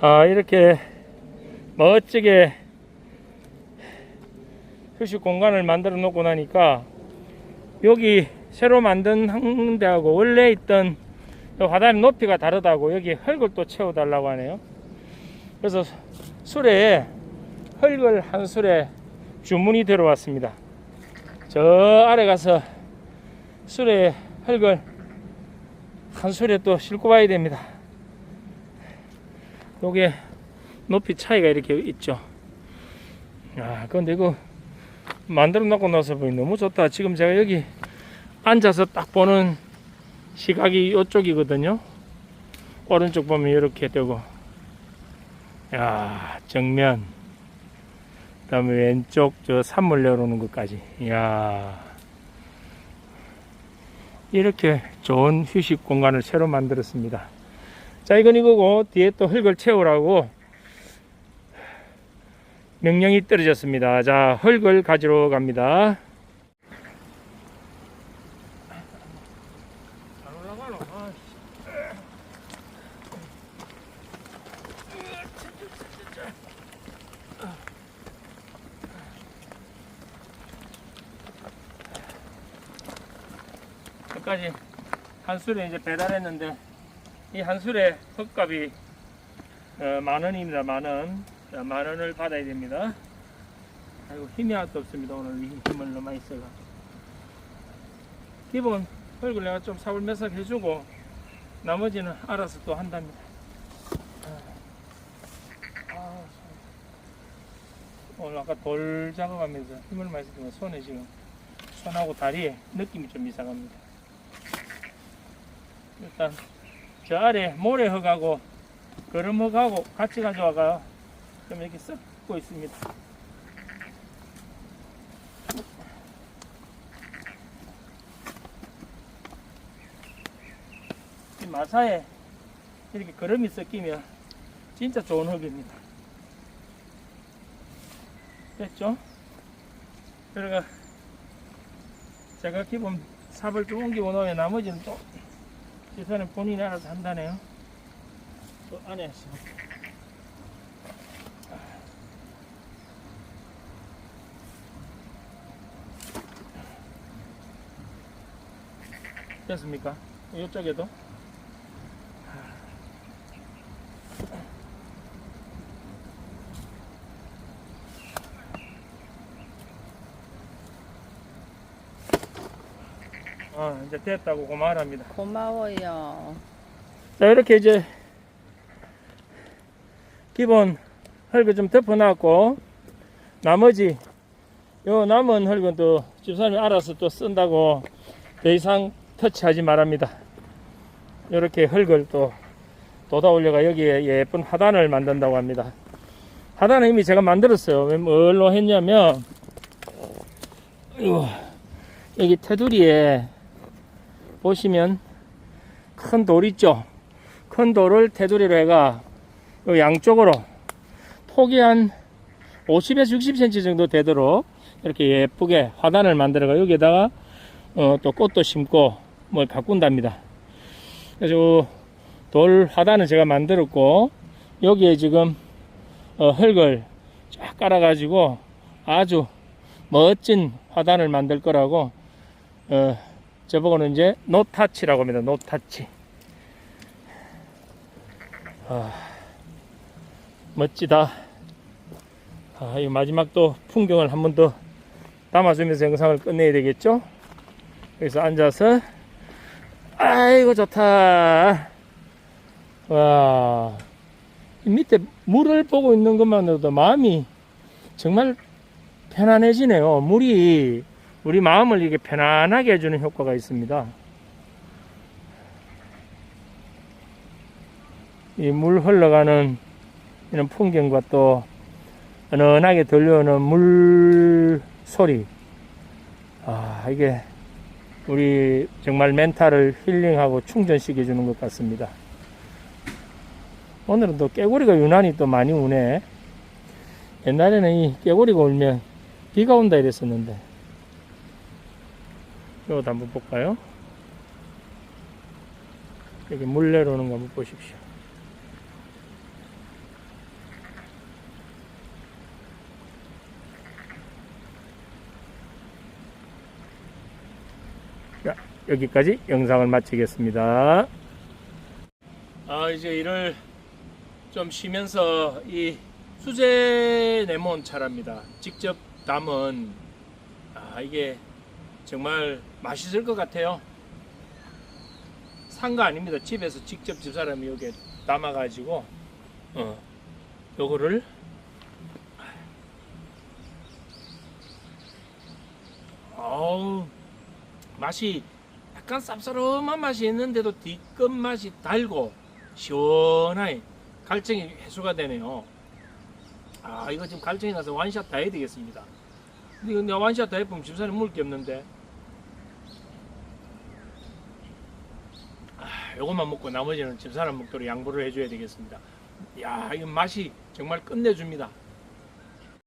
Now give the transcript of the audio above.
아, 이렇게 멋지게 휴식 공간을 만들어 놓고 나니까 여기 새로 만든 항대하고 원래 있던 그 화단의 높이가 다르다고 여기 흙을 또 채워달라고 하네요. 그래서 수레에 흙을 한 수레 주문이 들어왔습니다. 저 아래 가서 수레에 흙을 한 수레 또 싣고 와야 됩니다. 요게 높이 차이가 이렇게 있죠. 아, 근데 이거 만들어 놓고 나서 보니 너무 좋다. 지금 제가 여기 앉아서 딱 보는 시각이 이쪽이거든요. 오른쪽 보면 이렇게 되고, 야 정면, 그 다음에 왼쪽 저 산물 내려오는 것까지, 이야 이렇게 좋은 휴식 공간을 새로 만들었습니다. 자, 이건 이거고 뒤에 또 흙을 채우라고 명령이 떨어졌습니다. 자, 흙을 가지러 갑니다. 여기까지 한 술에 이제 배달했는데 이 한 술에 흙값이 어, 만 원입니다. 만 원. 자, 만 원을 받아야 됩니다. 아이고 힘이 하나도 없습니다. 오늘 이 힘을 너무 많이 써가. 기본 흙을 내가 좀 사불매석 해주고 나머지는 알아서 또 한답니다. 아, 아, 오늘 아까 돌 작업하면서 힘을 많이 썼지만 손에 지금 손하고 다리에 느낌이 좀 이상합니다. 일단 저 아래 모래흙하고 거름흙하고 같이 가져와가 좀 이렇게 섞고 있습니다. 이 마사에 이렇게 거름이 섞이면 진짜 좋은 흙입니다. 됐죠? 그러가 제가 기본 삽을 좀 옮기고 놓으면 나머지는 또 지선은 본인이 알아서 한다네요. 또 안에 됐습니까? 이쪽에도 아 이제 됐다고 고말합니다. 고마워요. 자 이렇게 이제 기본 흙을 좀 덮어놨고 나머지 요 남은 흙은 또 집사람이 알아서 또 쓴다고 더 이상 터치하지 말합니다. 이렇게 흙을 또 돋아 올려가 여기에 예쁜 하단을 만든다고 합니다. 하단은 이미 제가 만들었어요. 왜 뭘로 했냐면 이거, 여기 테두리에 보시면 큰 돌 있죠. 큰 돌을 테두리로 해가 요 양쪽으로 폭이 한 50에서 60cm 정도 되도록 이렇게 예쁘게 화단을 만들어가 여기에다가 어, 또 꽃도 심고 뭘 가꾼답니다. 그래서 돌 화단을 제가 만들었고 여기에 지금 어, 흙을 쫙 깔아가지고 아주 멋진 화단을 만들 거라고 어, 저보고는 이제 노타치라고 합니다. 노타치. 아, 멋지다. 아, 이 마지막 또 풍경을 한 번 더 담아주면서 영상을 끝내야 되겠죠? 여기서 앉아서, 아이고, 좋다. 와, 이 밑에 물을 보고 있는 것만으로도 마음이 정말 편안해지네요. 물이 우리 마음을 이렇게 편안하게 해주는 효과가 있습니다. 이 물 흘러가는 이런 풍경과 또 은은하게 들려오는 물 소리. 아, 이게 우리 정말 멘탈을 힐링하고 충전시켜 주는 것 같습니다. 오늘은 또 깨구리가 유난히 또 많이 우네. 옛날에는 이 깨구리가 울면 비가 온다 이랬었는데. 이것도 한번 볼까요? 여기 물 내려오는 거 한번 보십시오. 자, 여기까지 영상을 마치겠습니다. 아, 이제 일을 좀 쉬면서 이 수제 레몬 차랍니다. 직접 담은 아, 이게 정말 맛있을 것 같아요. 산거 아닙니다. 집에서 직접 집사람이 여기 담아가지고 어 요거를 어우 맛이 약간 쌉싸름한 맛이 있는데도 뒤끝 맛이 달고 시원하게 갈증이 해소가 되네요. 아 이거 지금 갈증이 나서 완샷 다 해야 되겠습니다. 근데 완샷 다 해보면 집사람 먹을 게 없는데 아 요것만 먹고 나머지는 집사람 먹도록 양보를 해줘야 되겠습니다. 야 이거 맛이 정말 끝내줍니다.